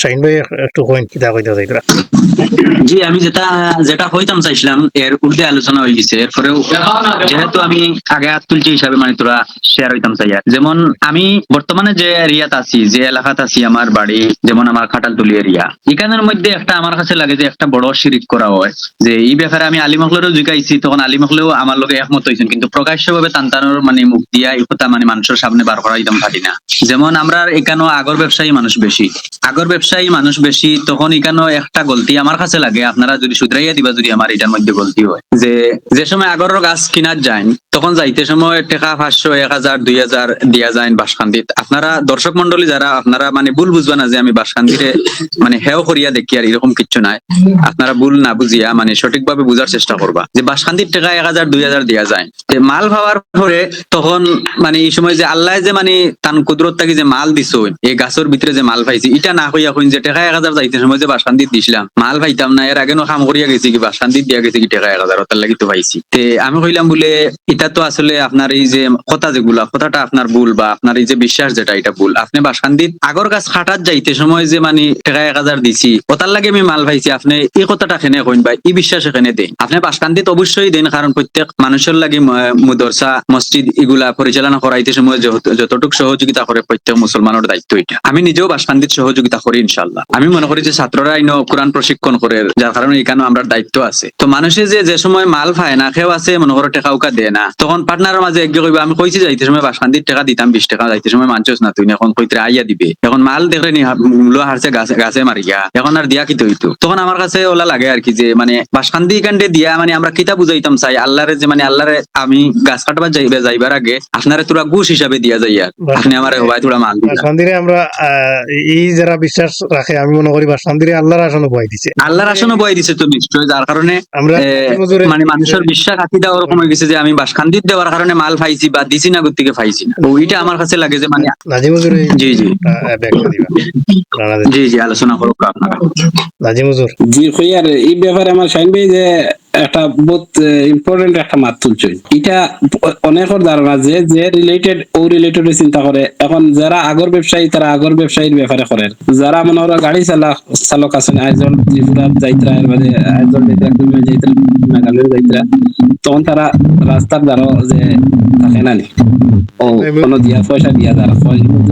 শাহিন ভাই একটু কইন কিতা কইতা জি, আমি যেটা যেটা চাইছিলাম, এর আলোচনা গেছে। এরপরেও যেহেতু আমি আগে তুলছি হিসাবে মানে তোরা শেয়ার হইতাম যেমন আমি বর্তমানে যে এরিয়াত আছি, যে এলাকাত আছি আমার বাড়ি, যেমন আমার এরিয়া, এখানের মধ্যে একটা আমার কাছে লাগে যে একটা বড় শিরিক করা হয়, যে এই ব্যাপারে আমি আলিমকলেরও জিগাইছি তখন আলিমকলেও আমার লোকে একমত হয়েছেন কিন্তু প্রকাশ্যভাবে টানটানোর মানে মুখ দিয়া এই কথা মানে মানুষের সামনে বার করা দিতাম পারি না। যেমন আমরা এখানেও আগর ব্যবসায়ী মানুষ বেশি। আগর ব্যবসায়ী মানুষ বেশি, তখন এখানেও একটা গলতি আমার কাছে লাগে। আপনারা যদি শুধরাইয়া দিবা, যদি আমার এটার মধ্যে গলতি হয়। যে যে সময় আগর গাছ কিনার যায় তখন যাইতে সময় টাকা পাঁচশো, এক হাজার দুই হাজার দিয়া যায় বাসকান্দিত আপনারা দর্শক মন্ডলী যারা, আপনারা মানে ভুল বুঝবা না যে আমি বাসকান্দিরে মানে হেও করিয়া দেখি আর এরকম কিচ্ছু নাই। আপনারা ভুল না বুঝিয়া মানে সঠিকভাবে বুঝার চেষ্টা করবা। যে বাসকান্দির টাকা এক হাজার দুই হাজার দিয়া যায় যে মাল ভাবার পরে তখন মানে এই সময় যে আল্লাহ যে মানে তান কুদরত থাকি যে মাল দিছ এই গাছের ভিতরে যে মাল পাইছি, এটা না হইয়া কইন যে টাকা এক হাজার যে বাসকান্দিত দিছিলাম, মাল পাইতাম না, এর আগে নো কাম করিয়া গেছি কি বাসকান্দিত দিয়া গেছি কি টাকা এক হাজার লাগি তো পাইছি। তে আমি কইলাম বলে, এটা তো আসলে আপনার এই যে কথা যেগুলা, কথাটা আপনার ভুল বা আপনার এই যে বিশ্বাস যেটা, এটা ভুল। আপনি আগর খাটাত যাইতে সময় যে মানে টাকা এক হাজার দিছি ওটার লাগে আমি মাল পাইছি, আপনি এই কথাটা খেনে কইন বা এই বিশ্বাস এখানে দেন? আপনি বাসকান্দিত অবশ্যই দেন, কারণ প্রত্যেক মানুষের লাগে মুদরসা, মসজিদ এগুলা পরিচালনা করাইতে সময় যত- যতটুকু সহযোগিতা করে, প্রত্যেক মুসলমানের দায়িত্ব এটা। আমি নিজেও বাসকান্দিত সহযোগিতা করি ইনশাল্লাহ আমি মনে করি যে ছাত্ররা ইনো কোরআন প্রশিক্ষণ করে যার কারণে এখানে আমরা দায়িত্ব আছে। তো মানুষে যে যে সময় মাল পায় না খেও আছে মনে করো টাকা উকা দেয় না। তখন পার্টনারের মাঝে একগে কইবা আমি কইছি যাইতে সময় বাসকান্দির টাকা দিতাম বিশ টাকা যাইতে সময় মানছস না তুই এখন কইতে আইয়া দিবে। এখন মাল দেখলে নি মূল্য হারছে গাছে গাছে মারিয়া এখন আর দিয়া কি হইতো? তখন আমার কাছে ওলা লাগে আর কি যে মানে বাসকান্দি কান্ডে দিয়া মানে আমরা কিতা বুঝাইতাম চাই? আল্লাহরে যে মানে আল্লাহরে আমি গাছ কাটবার যাইবে যাইবার আগে আপনারে তোরা ঘুষ হিসাবে দিয়া যাই আর। আপনি আমার হবাই তোরা মাল আমরা এই যারা বিশ্বাস রাখে আমি মনে করি বাসন্দিরে আল্লাহর আসনে বয় দিছে। আল্লাহর আসনে বয় দিছে তো নিশ্চয় যার কারণে আমরা মানে মানুষের বিশ্বাস আকিদা ওরকম হয়ে গেছে যে আমি বাসখান্দিত দেওয়ার কারণে মাল পাইছি বা দিছি না থেকে পাইছি না। ওইটা আমার কাছে লাগে যে মানে নাজিম হুজুরে জি জি। জি জি আলোচনা করুক আপনারা। নাজিম হুজুর। জি কইয়ার এই ব্যাপারে আমার শাইন ভাই যে একটা বহুত ইম্পর্টেন্ট একটা মাত তুলছে এটা অনেকের ধারণা যে যে রিলেটেড ও রিলেটেড চিন্তা করে এখন যারা আগর ব্যবসায়ী তারা আগর ব্যবসায়ীর ব্যাপারে করে যারা মনে হয় গাড়ি চালক চালক আছেন আইজল ত্রিপুরা যাইত্রা এর মানে আইজল যাইত্রা যাইত্রা তখন তারা রাস্তার দ্বারা যে থাকে না ও কোনো দিয়া পয়সা দিয়া দ্বারা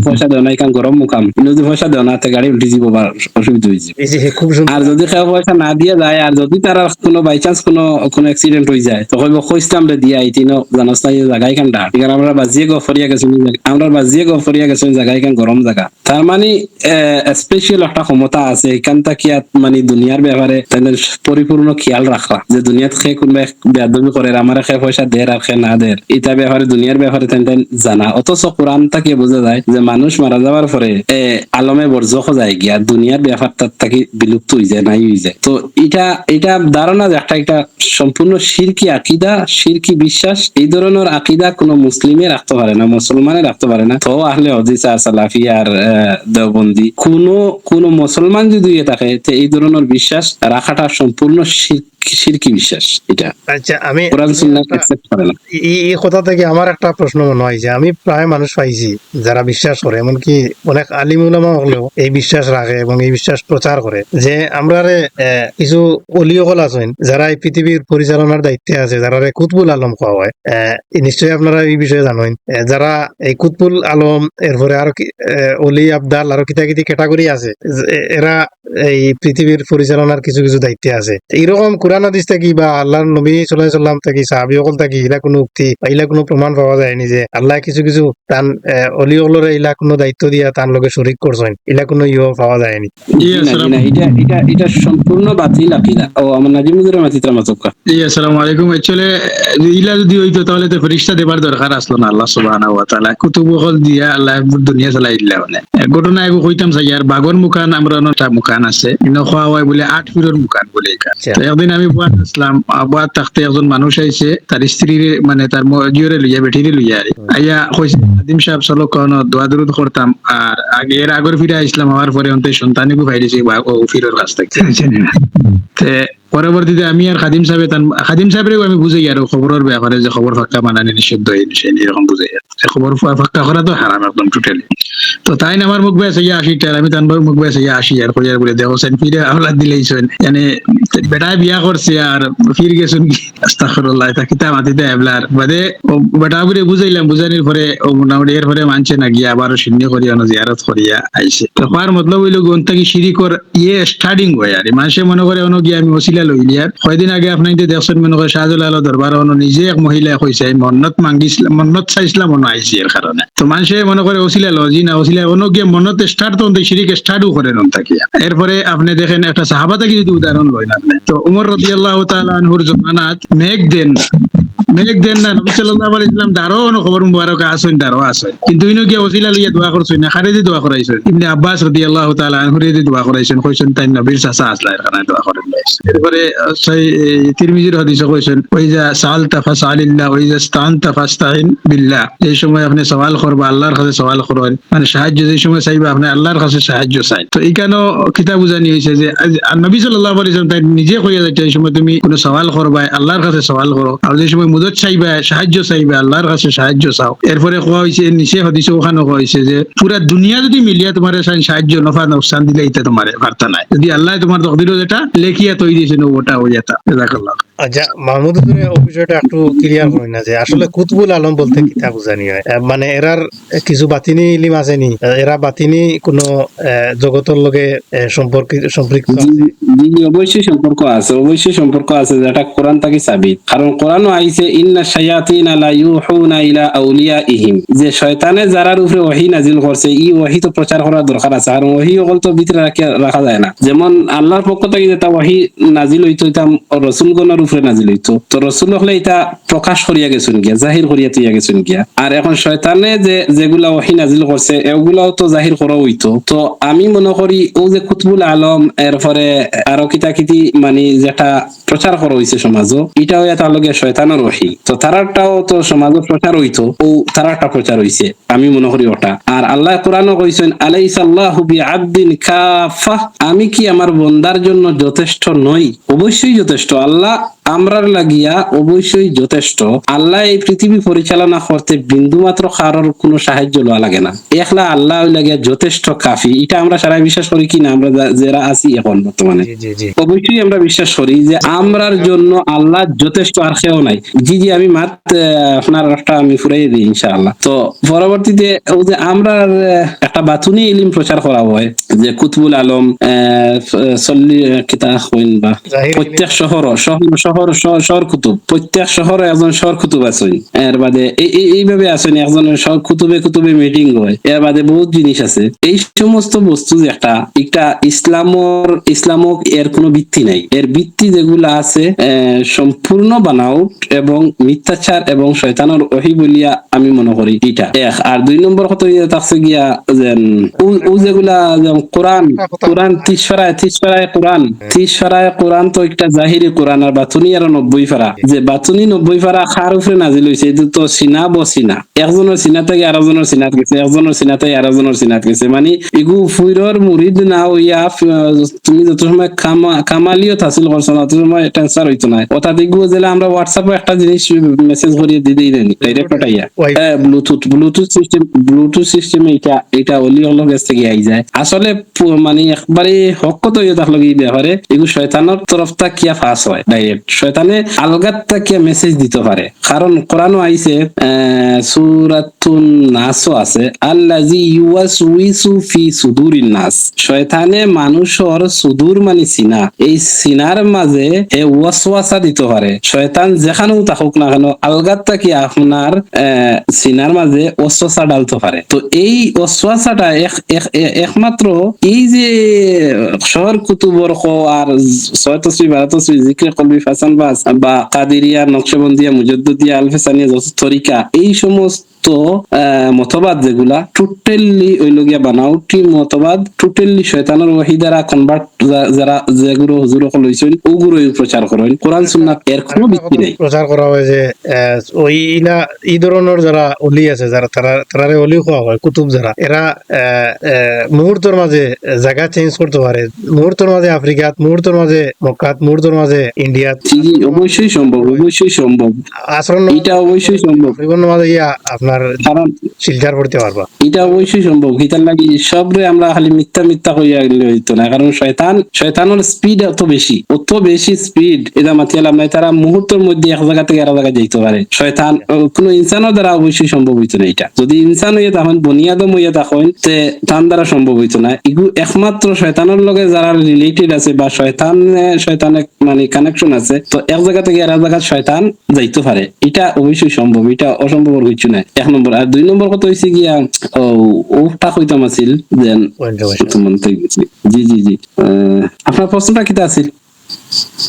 পয়সা দেওয়া নাই কারণ গরম মুখাম যদি পয়সা দেওয়া না গাড়ি উল্টি যাব। বা অসুবিধা হয়েছে আর যদি কেউ পয়সা না দিয়ে যায় আর যদি তারা কোনো বাই চান্স কোনো কোনো অ্যাক্সিডেন্ট হয়ে যায় তো কইব কইস্তাম রে দিয়া আইতি, ন জানাস না জায়গায় কান ডাক আমরা বাজিয়ে গফরিয়া গেছি আমরা বাজিয়ে গফরিয়া জায়গায় কান গরম জায়গা তার মানে স্পেশাল একটা ক্ষমতা আছে এখান থেকে মানে দুনিয়ার ব্যাপারে তাদের পরিপূর্ণ খেয়াল রাখা যে দুনিয়াত খে করে আমার খে পয়সা আর খে না দের এটা ব্যাপারে দুনিয়ার ব্যাপারে তেন জানা। অথচ কোরআন থেকে বোঝা যায় যে মানুষ মারা যাওয়ার পরে আলমে বর্জক যায় গিয়া দুনিয়ার ব্যাপারটা তাকে বিলুপ্ত হয়ে যায়, নাই হয়ে যায়। তো এটা এটা ধারণা যে একটা একটা সম্পূর্ণ শিরকি আকিদা শিরকি বিশ্বাস, এই ধরনের আকিদা কোনো মুসলিমে রাখতে পারে না, মুসলমানে রাখতে পারে না। তো আহলে হদিসা সালাফি আর দেবন্দি কোন কোন মুসলমান যদি থাকে এই ধরনের বিশ্বাস রাখাটা সম্পূর্ণ শিরকি শিরকি বিশ্বাস এটা। আচ্ছা আমি কোরআন সুন্নাহ accept করে না। এই কথা থেকে আমার একটা প্রশ্ন মনে হয় যে আমি প্রায় মানুষ পাইছি যারা বিশ্বাস করে এমনকি অনেক আলিম উলামা হলেও এই বিশ্বাস রাখে এবং এই বিশ্বাস প্রচার করে। যে আমরা কিছু অলিয়কল আছেন যারা এই পৃথিবীর পরিচালনার দায়িত্বে আছে যারা রে কুতবুল আলম কোয়া হয় নিশ্চয়ই আপনারা এই বিষয়ে জানেন যারা এই কুতবুল আলম এরপরে আরও অলি আবদাল আরও কিতা কিতি ক্যাটাগরি আছে এরা এই পৃথিবীর পরিচালনার কিছু কিছু দায়িত্বে আছে। এইরকম কোরআন হাদিস থাকি বা আল্লাহর নবী আলাইহি সাল্লাম থাকি সাহাবী সকল থাকি ইলা কোনো উক্তি বা ইলা কোনো প্রমাণ পাওয়া যায়নি যে আল্লাহ কিছু কিছু তান অলি সকলরে ইলা কোনো দায়িত্ব দিয়া তার লগে শরিক করছেন ইলা কোনো ইয়ে পাওয়া যায়নি। এটা এটা এটা সম্পূর্ণ বাতিল আকিদা ও আমার মাতিত্রা মাতক্কা জি আসসালামু আলাইকুম। অ্যাকচুয়ালি ইলা যদি হইতো তাহলে তো ফেরেশতা দেবার দরকার আসলো না আল্লাহ সুবহানাহু ওয়া তাআলা। কুতুব হল দিয়া আল্লাহ দুনিয়া চালাই দিলা মানে। ঘটনা একো কইতাম চাই আর বাগর মুখান আমরা নটা মুখান আছে। ইনো খোয়া হয় বলে আট ফিরর মুখান বলে আচ্ছা। একদিন আমি বুয়াত আসলাম থাকতে একজন মানুষ আইছে তার স্ত্রীর মানে তার জিওরে লইয়া বেঠিরে লইয়া আরে। আইয়া কইছে আদিম সাহেব চলো কোন দোয়া দরুদ করতাম। আর আগে এর আগর ফিরে আসলাম হওয়ার পরে অন্তে সন্তানিকও ভাইরেছি ও ফিরর কাছ থেকে। তে পরবর্তীতে আমি আর খাদিম সাহেব খাদিম সাহেবেরও আমি বুঝাই আর খবরের ব্যাপারে যে খবর ফাক্কা মানানি নিষিদ্ধ এরকম বুঝাই খবর ফা- ফাক্কা করা তো হারাম একদম টোটালি তো তাই আমার মুখ বেশ ইয়া আসি টার আমি তানবার মুখ বেশ ইয়া আসি আর কইয়ার বলে দেখো সেন ফিরে আওলাদ দিলেইছেন মানে বেটায় বিয়া করছে আর ফির গেছেন কি? তা কিতা এবলার বাদে বেটা বুঝাইলাম, বুঝানির পরে ও মোটামুটি এর পরে মানছে না গিয়া আবার শূন্য করিয়া না জিয়ারত করিয়া আইছে। তো মতলব হইল গন্তা কি শিরিকর ইয়ে স্টার্টিং হয় আর। মানুষে মনে করে গিয়া আমি ওসিলা লই আর কয়দিন আগে আপনি যে দেখছেন মনে করে শাহজুল আলো দরবার নিজে এক মহিলা কইছে মন্নত মাঙ্গিছিলাম মন্নত চাইছিলাম অন্য আইসি এর কারণে তো মানুষে মনে করে ওসিলা লজি না ওসিলা অন্য গিয়ে মন্নত স্টার্ট তো শিরিক স্টার্টও করে নন থাকিয়া এরপরে আপনি দেখেন, একটা সাহাবা থেকে যদি উদাহরণ লয় না। তো উমর রাদিয়াল্লাহু তাআলা আনহুর জমানাত মেঘ দেন মেঘ দেন না, নবী সাল্লাল্লাহু আলাইহি ওয়াসাল্লাম দারো আছে কিন্তু ইনো গিয়ে ওসিলা লইয়া দোয়া করছেন না মানে সাহায্য যে সময় চাইবা, আপনি আল্লাহর কাছে সাহায্য চাই তো এইখানেও কিতাব বুঝানি হয়েছে যে নবী সাল্লাল্লাহু আলাইহি ওয়াসাল্লাম তাই নিজে কইয়া যাচ্ছে এই সময় তুমি কোনো সওয়াল করবা আল্লাহর কাছে সওয়াল করো। আর যে সময় মুদত চাইবা সাহায্য চাইবা আল্লাহর কাছে সাহায্য চাও। এরপরে কোয়া হয়েছে নিচে হদিসে ওখানে কোয়া হয়েছে যে পুরা দুনিয়া যদি মিলিয়া তোমার সাহায্য নফা নোকসান দিলে এটা তোমার বার্তা নাই। যদি আল্লাহ তোমার তকদিরও যেটা লেখিয়া তৈরি দিয়েছেন ওটা হয়ে যেতা জাজাকাল্লাহ। আচ্ছা মাহমুদ হুজুরে বিষয়টা একটু ক্লিয়ার করেন না যে আসলে কুতবুল আলম বলতে কিতা বুঝানি হয়? মানে এরার কিছু বাতিনি ইলিম এরা বাতিনি কোনো জগতের লগে সম্পর্কিত সম্পৃক্ত অবশ্যই সম্পর্ক আছে। অবশ্যই সম্পর্ক আছে যেটা কোরআন থেকে সাবিত কারণ কোরআনও আইছে ইন্না শায়াতিন ইউহুনা ইলা আউলিয়াইহিম। যে শয়তানে যারার উপরে ওহী নাজিল করছে ই ওহী তো প্রচার করার দরকার আছে। কারণ ওহী তো ভিতরে রাখা যায় না। যেমন আল্লাহর পক্ষ থেকে যেটা ওহী নাজিল হইতো, এটা রসুলগণের উপরে নাজিল হইতো। তো রসুল হলে এটা প্রকাশ করিয়া গিয়া, জাহির করিয়া তুইয়া গিয়া। আর এখন শয়তানে যে, যেগুলা ওহী নাজিল করছে, এগুলাও তো জাহির করা হইতো। তো আমি মনে করি, ও যে কুতবুল আলম, এরপরে আরও কিতা কিতি মানে যেটা প্রচার করা হইছে সমাজও, এটাও এটা লগে শয়তানের ওহি। তো তারাটাও তো সমাজে প্রচার হইতো, ও তারাটা প্রচার হইছে। আমি মনে করি ওটা। আর আল্লাহ কোরআনও কইছেন, আলাইসাল্লাহু বিআবদিন কাফা আমি কি আমার বন্দার জন্য যথেষ্ট নই? অবশ্যই যথেষ্ট। আল্লাহ আমরার লাগিয়া অবশ্যই যথেষ্ট। আল্লাহ এই পৃথিবী পরিচালনা করতে বিন্দু মাত্র কারোর কোনো সাহায্য লওয়া লাগে না। একলা আল্লাহ লাগিয়া যথেষ্ট কাফি। এটা আমরা সারা বিশ্বাস করি কি না আমরা যারা আছি এখন বর্তমানে। অবশ্যই আমরা বিশ্বাস করি যে আমরার জন্য আল্লাহ যথেষ্ট আর কেউ নাই। জি জি আমি মাত আপনার একটা আমি ফুরাই দিই ইনশাআল্লাহ। তো পরবর্তীতে ও যে আমরা একটা বাতুনি ইলিম প্রচার করা হয় যে কুতবুল আলম আহ, চল্লি কিতা হইন বা প্রত্যেক শহর শহর শহর কুতুব। প্রত্যেক শহরে একজন শহর কুতুব আছেন। এর বাদে এই- এই- এইভাবে আছেন একজনের শহর কুতুবে কুতুবে মিটিং হয়। এর বাদে বহুত জিনিস আছে। এই সমস্ত বস্তু একটা একটা ইসলামর ইসলামক এর কোনো ভিত্তি নাই। এর ভিত্তি যেগুলা আছে সম্পূর্ণ বানাউট এবং মিথ্যাচার এবং শয়তানের ওহি বলিয়া আমি মনে করি এটা এক আর দুই নম্বর কথা থাকছে গিয়া যেন ও- যেগুলা কোরআন কোরআন ফেরায় ফেরায় কোরআন। তিস ফেরায় কোরআন তো একটা জাহিরি কোরআন আর বাতুনি আর নব্বই ফেরা। যে বাতুনি নব্বই ফেরা খার উপরে নাজিল হয়েছে এটা তো সিনা বসিনা একজনের সিনা থেকে আরেকজনের সিনাত গেছে একজনের সিনা থেকে আরেকজনের সিনাত গেছে। মানে ইগু ফুইরর মুরিদ না হইয়া তুমি যত সময় কামা- কামালিয়ত হাসিল করছ না তত সময় ট্রান্সফার হইতো না। অর্থাৎ ইগু জেলা আমরা হোয়াটসঅ্যাপে একটা জিনিস মেসেজ করিয়ে দিয়ে দিই ডাইরেক্ট পাঠাইয়া। Bluetooth Bluetooth system Bluetooth system এটা এটা মানে কারণ আছে শয়তানে মানুষের সুদূর মানে সিনা। এই সিনার মাঝে হে ওয়াসওয়াসা দিতে পারে। শয়তান যেখানেও থাকুক না কেন আলগাত তাকি আপনার সিনার মাঝে ওয়াসওয়াসা ডালতে পারে। তো এই ওয়াসওয়াসাটা এক- একমাত্র এই যে শহর কুতুবর আর সয়তশ্রী ভারতশ্রী জিক্রে কলবি ফাসান বাস বা কাদিরিয়া, নকশবন্দিয়া মুজদ্দিয়া আলফেসানিয়া যত তরিকা, এই সমস্ত আহ, মতবাদ যেগুলা টোটালি ওইল গিয়া বানাউটি মতবাদ টোটালি শয়তানের ওয়াহি দ্বারা কনভার্ট যারা যেগুলো হুজুর সকল হইছেন ওগুলোই প্রচার করেন। কোরআন সুন্নাত এর কোনো ভিত্তি নেই। প্রচার করা হয় যে ওই ইলা এই ধরনের যারা অলি আছে যারা তারা তারারে অলি খাওয়া হয় কুতুব যারা এরা মুহূর্তের মাঝে জায়গা চেঞ্জ করতে পারে। মুহূর্তের মাঝে আফ্রিকাত মুহূর্তের মাঝে মক্কাত মুহূর্তের মাঝে জি, অবশ্যই সম্ভব অবশ্যই সম্ভব। আচরণ এটা অবশ্যই সম্ভব। মাঝে ইয়া আপনার শিলচার করতে পারবা। এটা অবশ্যই সম্ভব। লাগি সবরে আমরা খালি মিথ্যা মিথ্যা কইয়া গেলে হইতো না। কারণ শয়তান শয়তানের স্পিড অত বেশি। অত বেশি স্পিড এটা মাতিয়ালাম নাই তারা মুহূর্তের মধ্যে এক জায়গা থেকে আর যাইতে পারে। শয়তান কোনো ইনসানের দ্বারা অবশ্যই সম্ভব হইতো না এটা। যদি ইনসান হইয়া তখন বনিয়াদম হইয়া তখন তে তার দ্বারা সম্ভব হইতো না। ইগু একমাত্র শয়তানের লগে যারা রিলেটেড আছে বা শয়তান শয়তানের মানে কানেকশন আছে তো এক জায়গা থেকে আর এক জায়গা শয়তান যাইতে পারে। এটা অবশ্যই সম্ভব এটা অসম্ভব কিছু নাই। এক নম্বর আর দুই নম্বর কথা হয়েছে গিয়া ও ওটা কইতাম আছিল দেন জি জি জি। আপনার প্রশ্নটা কিতা আছিল?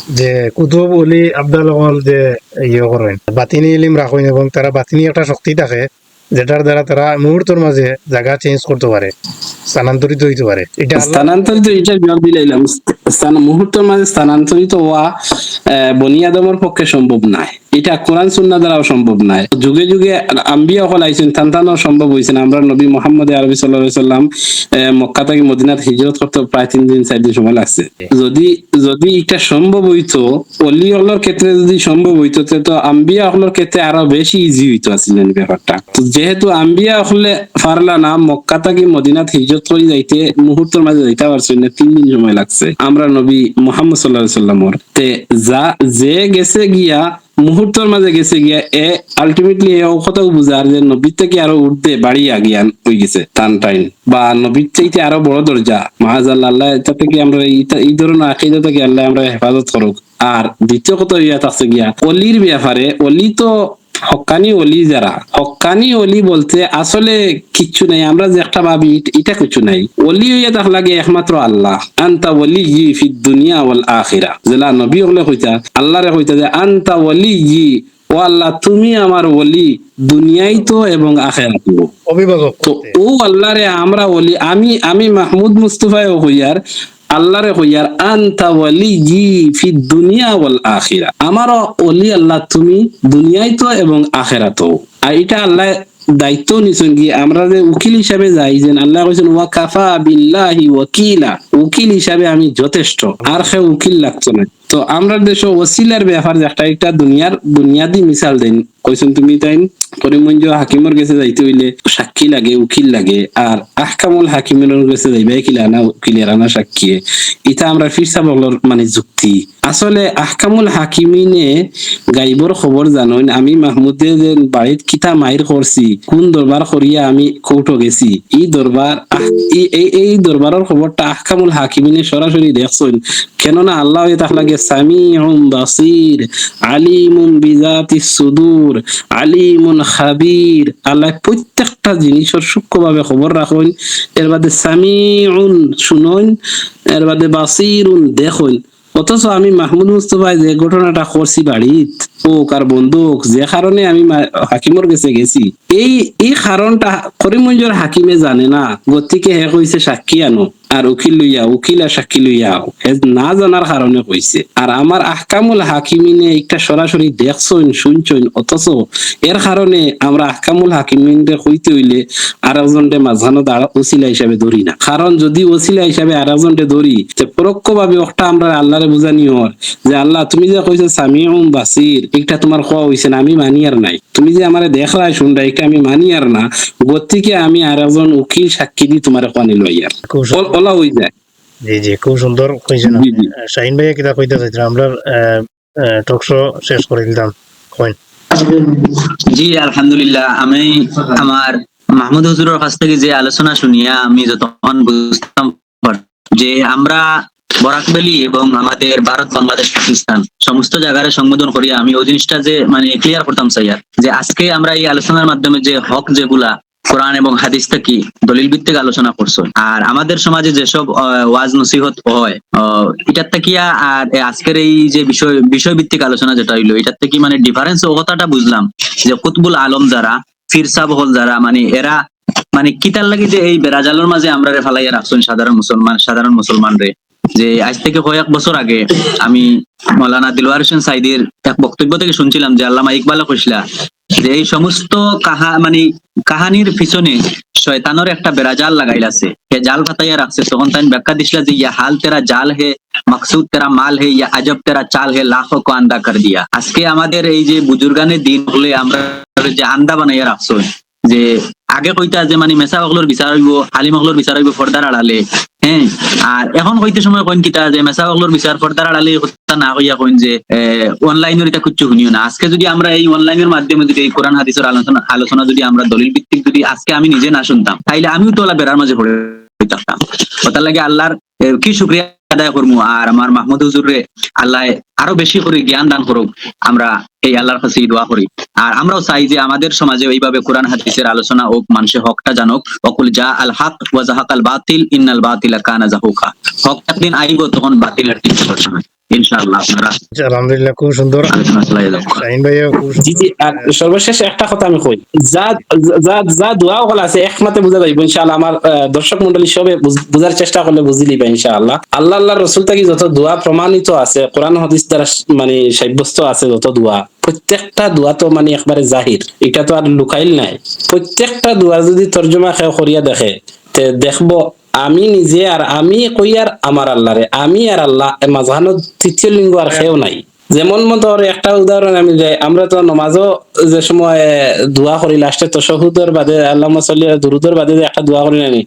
যে কুতুব অলি আব্দাল যে ইয়ে করেন বাতিনি ইলিম রাখেন এবং তারা বাতিনি একটা শক্তি থাকে যেটার দ্বারা তারা মুহূর্তের মাঝে জায়গা চেঞ্জ করতে পারে স্থানান্তরিত হইতে পারে এটা স্থানান্তরিত এটা জবাব দিলাম স্থান মুহূর্তের মাঝে স্থানান্তরিত হওয়া বনি আদমের পক্ষে সম্ভব নাই। এটা কোরআন সুন্না দ্বারাও সম্ভব নাই। যুগে যুগে আম্বিয়া হল আইছেন তান্তানো সম্ভব হয়েছে। আমরা নবী মোহাম্মদ আরবি সাল্লাহ সাল্লাম মক্কা থেকে মদিনাত হিজরত করতে প্রায় তিন দিন, চার দিন সময় লাগছে। যদি যদি এটা সম্ভব হইতো, অলি হলের ক্ষেত্রে যদি সম্ভব হইতো, তে তো আম্বিয়া হলের ক্ষেত্রে আরও বেশি ইজি হইতো আসলেন ব্যাপারটা। তো যেহেতু আম্বিয়া হলে পারলা না, মক্কা থেকে মদিনাত হিজরত করে যাইতে মুহূর্তের মাঝে যাইতে পারছেন না, তিন দিন সময় লাগছে। আমরা নবী মোহাম্মদ সাল্লাহ সাল্লামর, তে যা, যে গেছে গিয়া মুহূর্তের মাঝে গেছে গিয়া এ আলটিমেটলি এ কথাও বুঝার যে নবীর থেকে আরও উঠতে বাড়িয়া জ্ঞান হয়ে গেছে টান টাইন বা নবীর চাইতে আরও বড় দরজা। মাহাজাল্লাহ আল্লাহ, এটা থেকে আমরা এই- এই ধরনের আকিদা থেকে আল্লাহ আমরা হেফাজত করুক। আর দ্বিতীয় কথা ইয়া আছে গিয়া, অলির ব্যাপারে অলি তো হকানি অলি যারা হকানি অলি বলতে আসলে কিচ্ছু নাই আমরা যে একটা ভাবি এটা কিছু নাই। অলি হইয়া তাক লাগে একমাত্র আল্লাহ। আন্তা ওলি ই ফি দুনিয়া ওয়াল আখিরা। যেলা নবী হলে কইতা আল্লাহরে কইতা যে আন্তা ওলি ই ও আল্লাহ তুমি আমার ওলি দুনিয়াই তো এবং আখেরাত অভিভাবক তো ও আল্লাহরে আমরা ওলি আমি আমি মাহমুদ মুস্তফায় হইয়ার আল্লাহরে হইয়ার আন্তা ফি দুনিয়া ওয়াল আখিরা। আমার ওলি আল্লাহ, তুমি দুনিয়ায় তো এবং আখেরাতেও। আর এটা আল্লাহ দায়িত্ব নিছেন কি, আমরা যে উকিল হিসাবে যাই, যে আল্লাহ কইছেন, ওয়া কাফা বিল্লাহি ওয়াকিলা। উকিল হিসাবে আমি যথেষ্ট, আর সে উকিল লাগছে না। তো আমরা দেশ ওসিলার ব্যাপার একটা একটা দুনিয়ার বুনিয়াদি মিসাল দেন। কইছেন তুমি তাই করিমগঞ্জ হাকিমের কাছে যাইতে হইলে সাক্ষী লাগে, উকিল লাগে, আর আহকামুল হাকিমের কাছে যাইবে কিলা না উকিলের আনা সাক্ষী এটা আমরা ফিরসা বগলর মানে যুক্তি। আসলে আহকামুল হাকিমিনে গাইবর খবর জানোন আমি মাহমুদে বাড়িত কিতা মাইর করছি, কোন দরবার করিয়া আমি কৌটো গেছি এই দরবার এই- দরবারের খবরটা আহকামুল হাকিমিনে সরাসরি দেখছেন কেননা আল্লাহ তাহ লাগে সামিউম বাসির আলিমুম বিজাতি সুদূর, আলিমুন খাবির আল্লাহ প্রত্যেকটা জিনিসের সূক্ষ্মভাবে খবর রাখুন, এর বাদে সামিউন শুনুন, এর বাদে বাসিরুন দেখুন। অথচ আমি মাহমুদ মুস্তফা যে ঘটনাটা করছি বাড়িত ও কার বন্দুক, যে কারণে আমি হাকিমর কাছে গেছি। এই এই কারণটা করিমগঞ্জের হাকিমে জানে না, গতিকে হে কইছে সাক্ষী আনো আর উকিল লইয়া উকিল আর সাক্ষী লইয়া হে না জানার কারণে কইছে আর আমার আহকামুল হাকিমিনে একটা সরাসরি দেখছইন, শুনছইন, অথচ এর কারণে আমরা আহকামুল হাকিমিনরে কইতে হইলে আর একজনকে মাঝখানো দাঁড়া ওসিলা হিসাবে ধরি না। কারণ যদি ওসিলা হিসাবে আর একজনকে ধরি যে পরোক্ষ ভাবে একটা আমরা আল্লাহরে বুঝানি হর যে আল্লাহ, তুমি যে কইছো সামিউম বাসির একটা তোমার খাওয়া হইছে না আমি মানি আর নাই। তুমি যে আমারে দেখলাই শুনরা এটা আমি মানি আর না গতিকে আমি আর একজন উকিল সাক্ষী দি তোমার খাওয়ানি লইয়ার খুব সুন্দর। ওলা হই যায়। জি জি খুব সুন্দর কইছেন। শাহিন ভাইয়া কিতা কইতে চাইছিলাম আমরা টক শো শেষ করে দিলাম কইন জি আলহামদুলিল্লাহ। আমি আমার মাহমুদ হুজুরের কাছ থেকে যে আলোচনা শুনিয়া আমি যতক্ষণ বুঝতাম যে আমরা বরাকবেলি এবং আমাদের ভারত, বাংলাদেশ, পাকিস্তান সমস্ত জায়গায় সম্বোধন করি আমি ওই জিনিসটা যে মানে ক্লিয়ার করতাম চাইয়ার যে আজকে আমরা এই আলোচনার মাধ্যমে যে হক যেগুলা কোরআন এবং হাদিস থেকে দলিল ভিত্তিক আলোচনা করছ, আর আমাদের সমাজে যেসব ওয়াজ নসিহত হয় এটার থেকে আর আজকের এই যে বিষয় বিষয় ভিত্তিক আলোচনা যেটা হইল, এটার থেকে মানে ডিফারেন্স কথাটা বুঝলাম যে কুতবুল আলম যারা ফিরসা বহল যারা মানে এরা মানে কিতার লাগে যে এই বেড়াজালের মাঝে আমরা রে ফালাইয়া রাখছেন সাধারণ মুসলমান সাধারণ মুসলমান রে যে আজ থেকে কয়েক বছর আগে আমি মৌলানা দিলওয়ার হোসেন সাইদির এক বক্তব্য থেকে শুনছিলাম যে আল্লামা ইকবালা কইসলা যে এই সমস্ত কাহা মানে কাহানির পিছনে শয়তানের একটা বেড়াজাল লাগাইলাছে। হে জাল ফাতাইয়া রাখছে। তখন তাই ব্যাখ্যা দিছিলা যে, ইয়া হাল তেরা জাল হে, মকসুদ তেরা মাল হে, ইয়া আজব তেরা চাল হে, লাখো কো আন্দা কর দিয়া। আজকে আমাদের এই যে বুজুর্গানের দিন হলে আমরা যে আন্দা বানাইয়া রাখছো যে আগে কইতা যে মানে মেসা অকলোর বিচার হইব আলিম অকলোর বিচার হইব পর্দার আড়ালে। হ্যাঁ আর এখন কইতে সময় কইন কিতা যে মেসা অকলোর বিচার পর্দার আড়ালে কথা না কইয়া কইন যে অনলাইনের এটা কিচ্ছু শুনিও না। আজকে যদি আমরা এই অনলাইনের মাধ্যমে যদি এই কোরআন হাদিসের আলোচনা আলোচনা যদি আমরা দলিল ভিত্তিক যদি আজকে আমি নিজে না শুনতাম, তাইলে আমিও তো বেড়ার মাঝে পড়ে থাকতাম। ওটার লাগে আল্লাহর কি শুক্রিয়া আদায় করব আর আমার মাহমুদ হুজুরে আল্লাহ আরও বেশি করে জ্ঞান দান করুক। আমরা এই আল্লাহর কাছে দোয়া করি। আর আমরাও চাই যে আমাদের সমাজে এইভাবে কোরআন, হাদিসের আলোচনা হোক, মানুষের হকটা জানুক। অকুল যা আল হক ওয়া জাহাক আল বাতিল, ইন্নাল বাতিল কানা জাহুকা। হক একদিন আইব, তখন ঠিক হবে ইনশাআল্লাহ আপনারা আলহামদুলিল্লাহ খুব সুন্দর। সর্বশেষ একটা কথা আমি কই যা যা যা দোয়া হল আছে একমাত্র বুঝা যাইব ইনশাআল্লাহ আমার দর্শক মন্ডলী সবে বুঝার চেষ্টা করলে ইনশাআল্লাহ। আল্লাহ আল্লাহ রসুল থেকে যত দোয়া প্রমাণিত আছে কোরআন হাদিস দ্বারা মানে সাব্যস্ত আছে যত দোয়া প্রত্যেকটা দোয়া তো মানে একবারে জাহির এটা তো আর লুকাইল নাই। প্রত্যেকটা দোয়া যদি তর্জমা খেয়ে করিয়া দেখে তে দেখব আমি নিজে আর আমি কই আর আমার আল্লাহরে? আমি আর আল্লাহ মাঝানো তৃতীয় লিঙ্গ আর খেয়েও নাই। যেমন মতো একটা উদাহরণ আমি যাই আমরা তো নমাজও যে সময় দোয়া করি লাস্টে তো সহুদর বাদে আল্লাহ সাল্লি দুরুদর বাদে একটা দোয়া করি নানি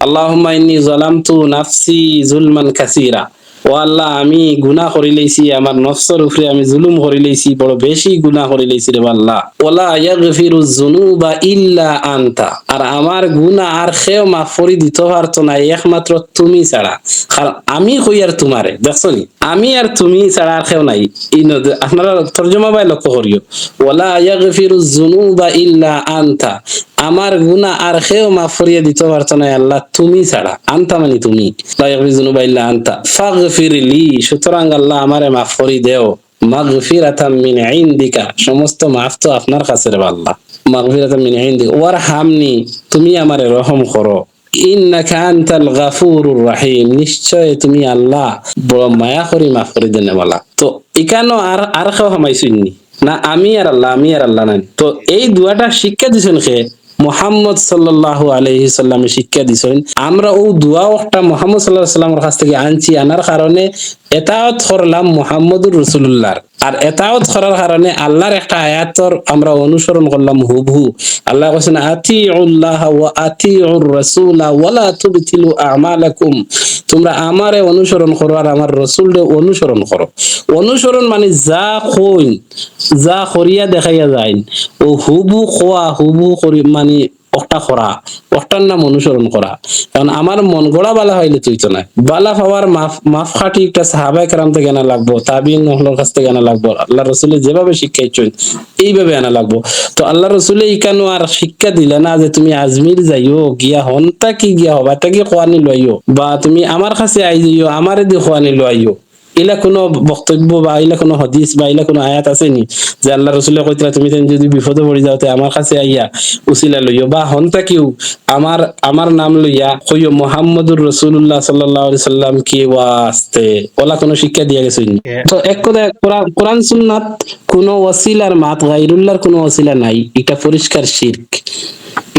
ইনি জলাম তু নাফসি জুলমান কাসীরা। ও আল্লাহ, আমি গুনাহ করি লইছি আমার নফসর উপরে আমি জুলুম করি লইছি বড় বেশি গুনাহ করি লইছি রে আল্লাহ ওলা ইয়াগফিরু যুনুবা ইল্লা আনতা। আর আমার গুনাহ আর খেও মাফ করি দিতে পারতো না, একমাত্র তুমি ছাড়া। কারণ আমি কই আর তোমারে? দেখছ নি? আমি আর তুমি ছাড়া আর কেউ নাই। এই নদ- আপনারা তর্জমা বাই লক্ষ্য করিও। ওলা ইয়াগফিরু যুনুবা ইল্লা আনতা। আমার গুনাহ আর কেউ মাফ করিয়ে দিতে পারতো না আল্লাহ, তুমি ছাড়া। আনতা মানে তুমি। লা ইয়াগফিরু যুনুবা আনতা। ফাগফির লি, সুতরাং আল্লাহ আমারে মাফ করি দেও। মাগফিরাতাম মিন ইনদিকা, সমস্ত মাফ তো আপনার কাছে রে আল্লাহ মাগফিরাতাম মিন ইনদিকা, ওয়ারহামনি, তুমি আমারে রহম করো। ইন্নাকা রাহিম, নিশ্চয় তুমি আল্লাহ বড় মায়া করি মাফ করে দেনে বলা তো এখানো আর আর কেউ হামাইছুননি না। আমি আর আল্লাহ, আমি আর আল্লাহ নাই। তো এই দুয়াটা শিক্ষা দিছেন খে মোহাম্মদ সাল্লাহ আলহি সাল্লামে শিক্ষা দিছেন। আমরা ও দুয়া একটা মোহাম্মদ সাল্লাহ সাল্লামের কাছ থেকে আনছি। আনার কারণে এতাওত করলাম মোহাম্মদুর রসুল্লাহর আর এতাওত করার কারণে আল্লাহর একটা আয়াতর আমরা অনুসরণ করলাম হুবহু। আল্লাহ বলছেন আতিউল্লাহ ওয়া আতিউর রাসূলা ওয়ালা তুবতিলু আমালাকুম। তোমরা আমারে অনুসরণ করো আর আমার রসুলরে অনুসরণ করো। অনুসরণ মানে যা কইন, যা করিয়া দেখাইয়া যায় ও হুবু খোয়া, হুবু করি মানে একটা করা একটার নাম অনুসরণ করা। কারণ আমার মন গড়া বালা হইলে তুই তো না বালা হওয়ার মাফ মাফ খাটি একটা সাহাবাই কারাম থেকে আনা লাগবো তাবিন নহলোর কাছ থেকে আনা লাগবো, আল্লাহ রসুলে যেভাবে শিক্ষা শিক্ষাইছেন এইভাবে আনা লাগবো। তো আল্লাহ রসুলে ইকানো আর শিক্ষা দিলে না যে তুমি আজমির যাইও গিয়া হন্তা কি গিয়া হবা, তা কি খোয়ানি লইও বা তুমি আমার কাছে আই যাইও আমারে দি খোয়ানি লইও ইলা কোনো বক্তব্য বা ইলা কোনো হদিস বা ইলা কোনো আয়াত আছে নি যে আল্লাহ কইতরা তুমি যদি বিপদে পড়ি যাও তে আমার কাছে আইয়া উসিলা লইও। বা হন্তা কিউ আমার আমার নাম লইয়া কইও মোহাম্মদুর রসুল্লাহ সাল্লাল্লাহু আলাইহি সাল্লাম কি ওয়াস্তে? ওলা কোনো শিক্ষা দিয়া গেছে তো এক কথা কোরআন সুন্নাত কোনো ওসিলার মাত গাইরুল্লাহর কোনো ওসিলা নাই। এটা পরিষ্কার শিরক।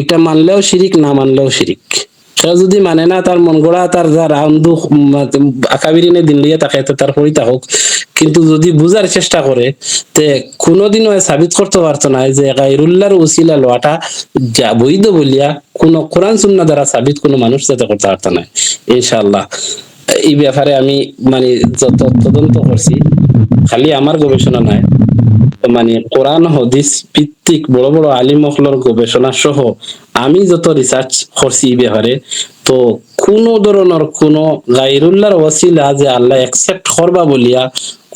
এটা মানলেও শিরিক না মানলেও শিরিক। কেউ যদি মানে না তার মন গড়া তার যার আন্দু আকাবিরিনে দিন লইয়া তাকে তার হইতা হোক কিন্তু যদি বুঝার চেষ্টা করে তে কোনোদিনও সাবিত করতে পারতো না যে গাইরুল্লাহর উসিলা লওয়াটা যা, বৈধ বলিয়া কোন কোরআন সুন্না দ্বারা সাবিত কোনো মানুষ যাতে করতে পারতো না ইনশাআল্লাহ। এই ব্যাপারে আমি মানে তদন্ত করছি খালি আমার গবেষণা নাই। মানে কোরআন হদিস ভিত্তিক বড় বড় আলিম মহলর গবেষণা সহ আমি যত রিসার্চ করছি এই ব্যাপারে তো কোন ধরনের কোন গাইরুল্লাহর ওসিলা যে আল্লাহ একসেপ্ট করবা বলিয়া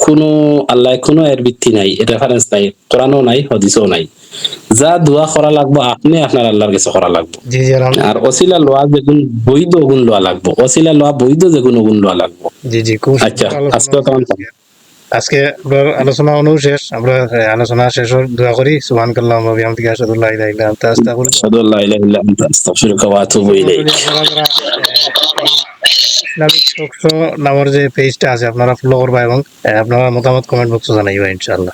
কোনো আল্লাহ কোনো এর ভিত্তি নাই। রেফারেন্স নাই কোরআনও নাই হদিসও নাই। যা দোয়া করা লাগবো আপনি আপনার আল্লাহর কাছে করা লাগবো। আর অসিলা লোয়া যেগুন বৈধ গুণ লোয়া লাগবো। অসিলা লোয়া বৈধ যেগুন গুণ লোয়া লাগবো। আচ্ছা, আজকে আজকে আমরা আলোচনা অনু শেষ আমরা আলোচনা শেষ দোয়া করি। সুবহান কাল্লাহ আশহাদু আল্লা ইলাহা ইল্লা আনতা আস্তাগফিরুকা ওয়া ইলাইক। ইসলামিক নামের যে পেজটা আছে আপনারা ফলো করবা এবং আপনারা মতামত কমেন্ট বক্সে জানাইবা ইনশাআল্লাহ।